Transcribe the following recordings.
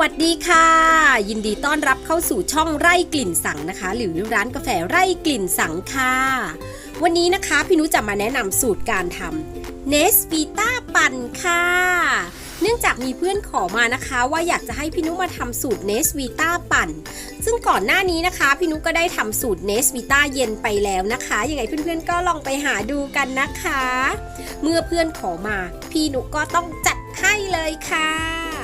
วัสดีค่ะ ยินดีต้อนรับเข้าสู่ช่องไร่กลิ่นสังนะคะ หรือร้านกาแฟไร่กลิ่นสังค่ะ วันนี้นะคะพี่นุจะมาแนะนำสูตรการทำเนสวีต้าปั่นค่ะ เนื่องจากมีเพื่อนขอมานะคะว่าอยากจะให้พี่นุมาทำสูตรเนสวีต้าปั่น ซึ่งก่อนหน้านี้นะคะ พี่นุก็ได้ทำสูตรเนสวีต้าเย็นไปแล้วนะคะยังไงเพื่อนๆก็ลองไปหาดูกันนะคะ เมื่อเพื่อนขอมา พี่นุก็ต้องจัดให้เลยค่ะ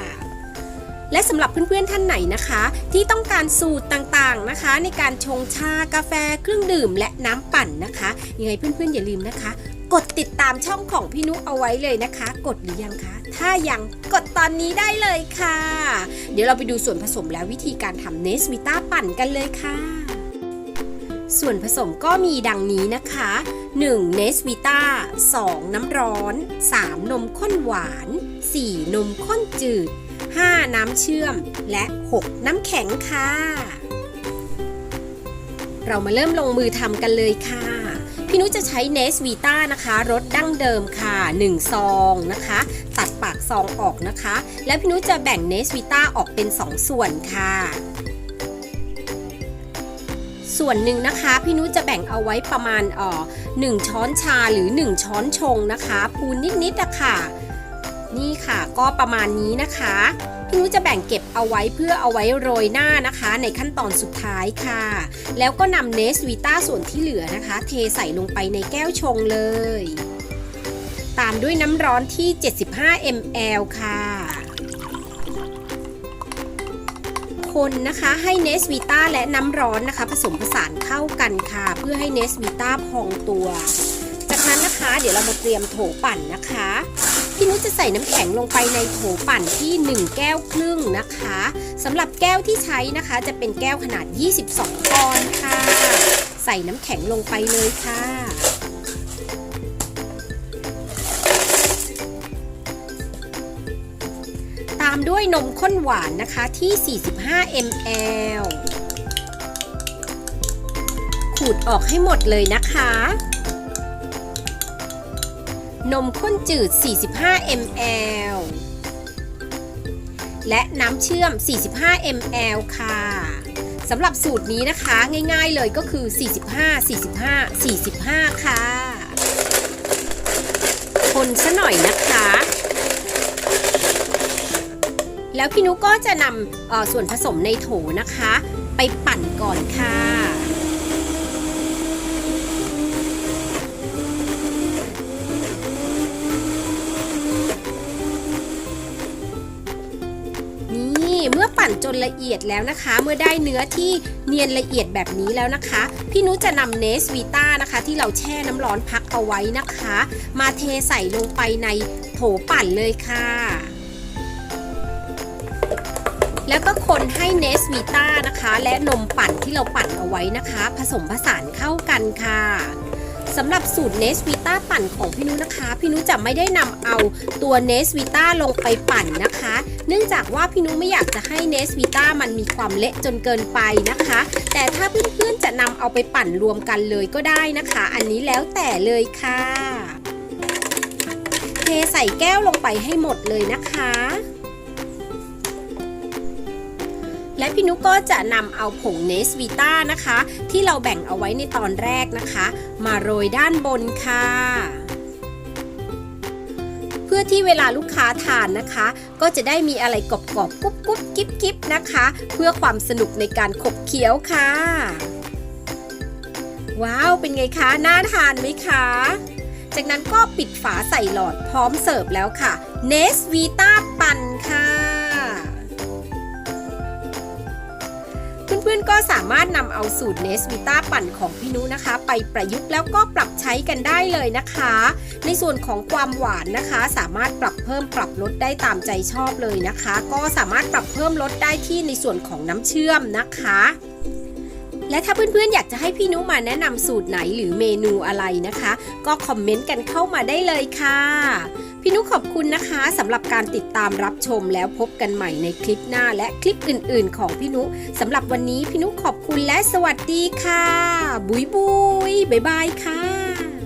และสำหรับเพื่อนๆท่านไหนนะคะ ที่ต้องการสูตรต่างๆนะคะ ในการชงชากาแฟเครื่องดื่ม และน้ำปั่นนะคะยังไงเพื่อนๆอย่าลืมนะคะ กดติดตามช่องของพี่นุเอาไว้เลยนะคะ กดหรือยังคะถ้ายังกดตอนนี้ได้เลยค่ะ เดี๋ยวเราไปดูส่วนผสมและวิธีการทำเนสวิต้าปั่นกันเลยค่ะ ส่วนผสมก็มีดังนี้นะคะ 1 เนสวิต้า 2 น้ำร้อน 3 นมข้นหวาน 4 นมข้นจืด 5 น้ำเชื่อม และ 6 น้ำแข็งค่ะ เรามาเริ่มลงมือทำกันเลยค่ะ พี่นุจะใช้เนสวีต้านะคะรสดั้งเดิมค่ะ 1 ซองนะคะ ตัดปากซองออกนะคะ แล้วพี่นุจะแบ่งเนสวีต้าออกเป็น 2 ส่วนค่ะส่วนหนึ่งนะคะพี่นุจะแบ่งเอาไว้ประมาณเอ่อหนึ่งช้อนชาหรือ 1 ช้อนชงนะคะพูนนิดๆอะค่ะ นี่ค่ะก็ประมาณนี้นะคะพี่นุจะแบ่งเก็บเอาไว้เพื่อเอาไว้โรยหน้านะคะ ในขั้นตอนสุดท้ายค่ะ แล้วก็นำเนสวีต้าส่วนที่เหลือนะคะ เทใส่ลงไปในแก้วชงเลย ตามด้วยน้ำร้อนที่ 75 ml ค่ะ คนนะคะให้เนสวีต้าและน้ำร้อนนะคะ ผสมผสานเข้ากันค่ะ เพื่อให้เนสวีต้าพองตัว จากนั้นนะคะ เดี๋ยวเรามาเตรียมโถปั่นนะคะ พี่นุชจะใส่น้ำแข็งลงไปในโถปั่นที่ 1 แก้วครึ่งนะคะสำหรับแก้วที่ใช้นะคะ จะเป็นแก้วขนาด 22ปอนด์ค่ะ ใส่น้ำแข็งลงไปเลยค่ะตามด้วยนมข้นหวานนะคะที่ 45 ml ขูดออกให้หมดเลยนะคะ นมข้นจืด 45 ml และน้ำเชื่อม 45 ml ค่ะสำหรับสูตรนี้นะคะง่ายๆเลยก็คือ 45 45 45 ค่ะ คนซะหน่อยนะคะ แล้วพี่นุก็จะนำส่วนผสมในโถนะคะ ไปปั่นก่อนค่ะ เมื่อปั่นจนละเอียดแล้วนะคะ เมื่อได้เนื้อที่เนียนละเอียดแบบนี้แล้วนะคะ พี่นุจะนำเนสวีต้านะคะ ที่เราแช่น้ำร้อนพักเอาไว้นะคะ มาเทใส่ลงไปในโถปั่นเลยค่ะแล้วก็คนให้เนสวีต้านะคะ และนมปั่นที่เราปั่นเอาไว้นะคะ ผสมผสานเข้ากันค่ะสำหรับสูตรเนสวีต้าปั่นของพี่นุนะคะ พี่นุจะไม่ได้นำเอาตัวเนสวีต้าลงไปปั่นนะคะ เนื่องจากว่าพี่นุไม่อยากจะให้เนสวีต้ามันมีความเละจนเกินไปนะคะ แต่ถ้าเพื่อนๆจะนำเอาไปปั่นรวมกันเลยก็ได้นะคะ อันนี้แล้วแต่เลยค่ะ เทใส่แก้วลงไปให้หมดเลยนะคะและพี่นุกก็จะนำเอาผงเนสวีต้านะคะ ที่เราแบ่งเอาไว้ในตอนแรกนะคะ มาโรยด้านบนค่ะ ที่เวลาลูกค้าทานนะคะ ก็จะได้มีอะไรกรอบๆกุ๊บกุ๊บกิ๊บกิ๊บนะคะ เพื่อความสนุกในการขบเคี้ยวค่ะ ว้าวเป็นไงคะน่าทานไหมคะจากนั้นก็ปิดฝาใส่หลอดพร้อมเสิร์ฟแล้วค่ะเน ก็สามารถนำเอาสูตรเนสวิต้าปั่นของพี่นุนะคะ ไปประยุกต์แล้วก็ปรับใช้กันได้เลยนะคะ ในส่วนของความหวานนะคะ สามารถปรับเพิ่มปรับลดได้ตามใจชอบเลยนะคะ ก็สามารถปรับเพิ่มลดได้ที่ในส่วนของน้ำเชื่อมนะคะและถ้าเพื่อนๆ อยากจะให้พี่นุมาแนะนำสูตรไหนหรือเมนูอะไรนะคะ ก็คอมเมนต์กันเข้ามาได้เลยค่ะ พี่นุขอบคุณนะคะสำหรับการติดตามรับชมแล้วพบกันใหม่ในคลิปหน้าและคลิปอื่น ๆ ของพี่นุสำหรับวันนี้พี่นุขอบคุณและสวัสดีค่ะ บุยบุยบ๊ายบายค่ะ